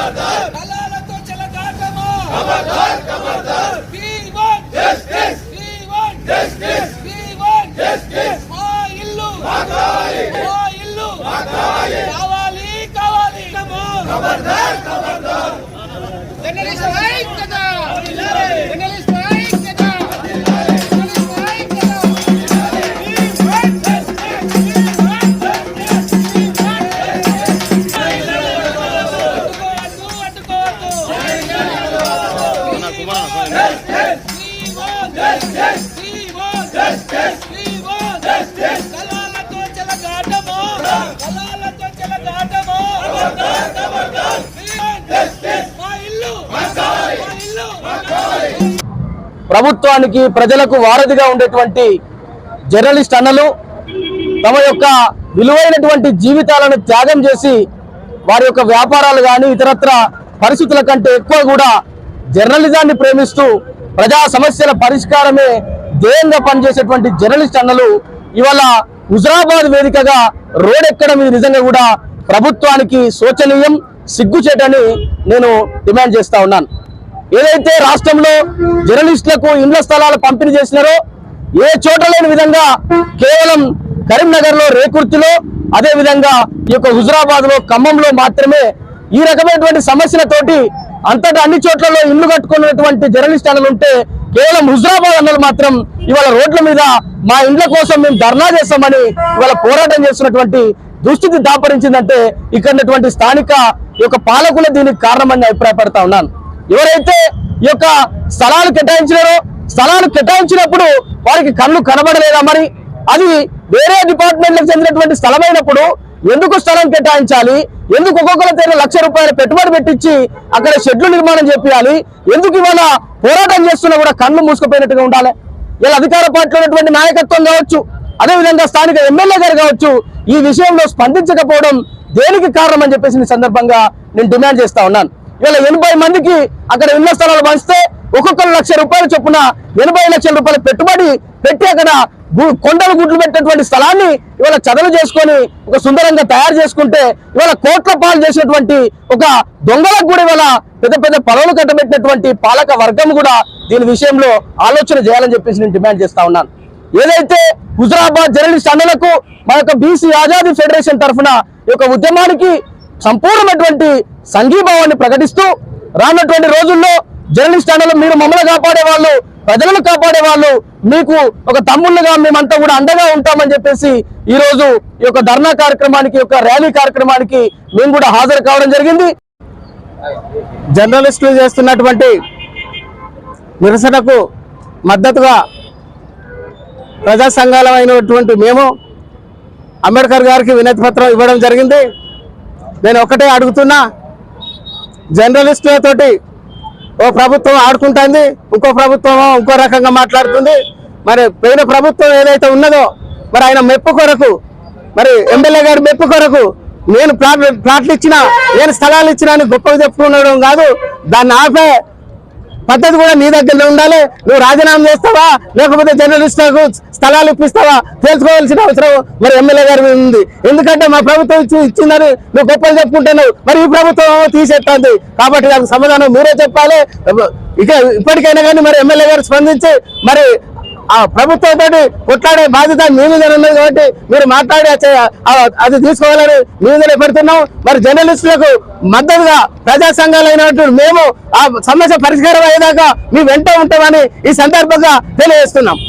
खबरदार दलालों को चलता कमाओ खबरदार खबरदार we want justice we want justice we want justice ప్రభుత్వానికి ప్రజలకు వారధిగా ఉండేటువంటి జర్నలిస్ట్ అన్నలు తమ యొక్క విలువైనటువంటి జీవితాలను త్యాగం చేసి వారి యొక్క వ్యాపారాలు కానీ ఇతరత్ర పరిస్థితుల కంటే ఎక్కువ కూడా జర్నలిజాన్ని ప్రేమిస్తూ ప్రజా సమస్యల పరిష్కారమే ధ్యేయంగా పనిచేసేటువంటి జర్నలిస్ట్ అన్నలు ఇవాళ హుజరాబాద్ వేదికగా రోడెక్కడం ఇది నిజంగా కూడా ప్రభుత్వానికి శోచనీయం సిగ్గుచేటని నేను డిమాండ్ చేస్తా ఉన్నాను. ఏదైతే రాష్ట్రంలో జర్నలిస్టులకు ఇండ్ల స్థలాలు పంపిణీ చేసినారో ఏ చోట లేని విధంగా కేవలం కరీంనగర్లో రేకుర్తిలో అదే విధంగా ఈ యొక్క హుజరాబాద్లో ఖమ్మంలో మాత్రమే ఈ రకమైనటువంటి సమస్యలతోటి అంతటా అన్ని చోట్లలో ఇల్లు కట్టుకున్నటువంటి జర్నలిస్ట్ అన్నలు ఉంటే కేవలం హుజరాబాద్ అన్నలు మాత్రం ఇవాళ రోడ్ల మీద మా ఇండ్ల కోసం మేము ధర్నా చేస్తామని ఇవాళ పోరాటం చేస్తున్నటువంటి దుస్థితి దాపరించిందంటే ఇక్కడ ఉన్నటువంటి స్థానిక యొక్క పాలకులు దీనికి కారణమని అభిప్రాయపడతా ఉన్నాను. ఎవరైతే ఈ యొక్క స్థలాలు కేటాయించినారో స్థలాలు కేటాయించినప్పుడు వారికి కళ్ళు కనబడలేదా మరి? అది వేరే డిపార్ట్మెంట్లకు చెందినటువంటి స్థలమైనప్పుడు ఎందుకు స్థలం కేటాయించాలి? ఎందుకు ఒక్కొక్కరి దగ్గర లక్ష రూపాయల పెట్టుబడి పెట్టించి అక్కడ షెడ్లు నిర్మాణం చేపించాలి ఎందుకు ఇవాళ పోరాటం చేస్తున్నా కూడా కళ్ళు మూసుకుపోయినట్టుగా ఉండాలి? ఇలా అధికార పార్టీలో ఉన్నటువంటి నాయకత్వం కావచ్చు అదేవిధంగా స్థానిక ఎమ్మెల్యే గారు కావచ్చు ఈ విషయంలో స్పందించకపోవడం దేనికి కారణం అని చెప్పేసి సందర్భంగా నేను డిమాండ్ చేస్తా ఉన్నాను. ఇలా ఎనభై మందికి అక్కడ ఇళ్ళ స్థలాలు పంచితే ఒక్కొక్కరు లక్ష రూపాయలు చొప్పున ఎనభై లక్షల రూపాయలు పెట్టుబడి పెట్టి అక్కడ కొండలు గుడ్లు పెట్టినటువంటి స్థలాన్ని ఇవాళ చదలు చేసుకొని ఒక సుందరంగా తయారు చేసుకుంటే ఇవాళ కోట్ల పాలు చేసినటువంటి ఒక దొంగలకు కూడా ఇవాళ పెద్ద పెద్ద పొలవులు కట్టబెట్టినటువంటి పాలక వర్గం కూడా దీని విషయంలో ఆలోచన చేయాలని చెప్పేసి నేను డిమాండ్ చేస్తా ఉన్నాను. ఏదైతే హుజరాబాద్ జర్నలిస్ట్ అన్నలకు మా యొక్క బీసీ ఆజాదీ ఫెడరేషన్ తరఫున ఈ యొక్క ఉద్యమానికి సంపూర్ణమైనటువంటి సంఘీభావాన్ని ప్రకటిస్తూ రానటువంటి రోజుల్లో జర్నలిస్ట్ అన్నలు మీరు మమ్మల్ని కాపాడే వాళ్ళు ప్రజలను కాపాడే వాళ్ళు మీకు ఒక తమ్ముళ్ళుగా మేమంతా కూడా అండగా ఉంటామని చెప్పేసి ఈ రోజు ఈ యొక్క ధర్నా కార్యక్రమానికి యొక్క ర్యాలీ కార్యక్రమానికి మేము కూడా హాజరు కావడం జరిగింది. జర్నలిస్టులు చేస్తున్నటువంటి నిరసనకు మద్దతుగా ప్రజా సంఘాలమైనటువంటి మేము అంబేద్కర్ గారికి వినతి పత్రం ఇవ్వడం జరిగింది. నేను ఒకటే అడుగుతున్నా జర్నలిస్టులతోటి ఓ ప్రభుత్వం ఆడుకుంటుంది ఇంకో ప్రభుత్వం ఇంకో రకంగా మాట్లాడుతుంది. మరి పోయిన ప్రభుత్వం ఏదైతే ఉన్నదో మరి ఆయన మెప్పు కొరకు మరి ఎమ్మెల్యే గారి మెప్పు కొరకు నేను ప్లాట్లు ఇచ్చిన నేను స్థలాలు ఇచ్చిన అని గొప్పగా చెప్పుకునడం కాదు. దాన్ని ఆపే పద్ధతి కూడా నీ దగ్గరనే ఉండాలి. నువ్వు రాజీనామా చేస్తావా? లేకపోతే జర్నలిస్టులకు స్థలాలు ఇప్పిస్తావా? తెలుసుకోవాల్సిన అవసరం మరి ఎమ్మెల్యే గారి మీద ఉంది. ఎందుకంటే మా ప్రభుత్వం ఇచ్చిందని నువ్వు గొప్పలు చెప్పుకుంటున్నావు. మరి ఈ ప్రభుత్వం తీసేస్తుంది కాబట్టి దానికి సమాధానం మీరే చెప్పాలి. ఇక ఇప్పటికైనా కానీ మరి ఎమ్మెల్యే గారు స్పందించి మరి ఆ ప్రభుత్వంతో కొట్లాడే బాధ్యత మీ మీద ఉన్నది కాబట్టి మీరు మాట్లాడి అది తీసుకోవాలని మీ మీదనే పెడుతున్నాం. మరి జర్నలిస్టులకు మద్దతుగా ప్రజా సంఘాలైనట్టు మేము ఆ సమస్య పరిష్కారం అయ్యేదాకా మీ వెంట ఉంటామని ఈ సందర్భంగా తెలియజేస్తున్నాం.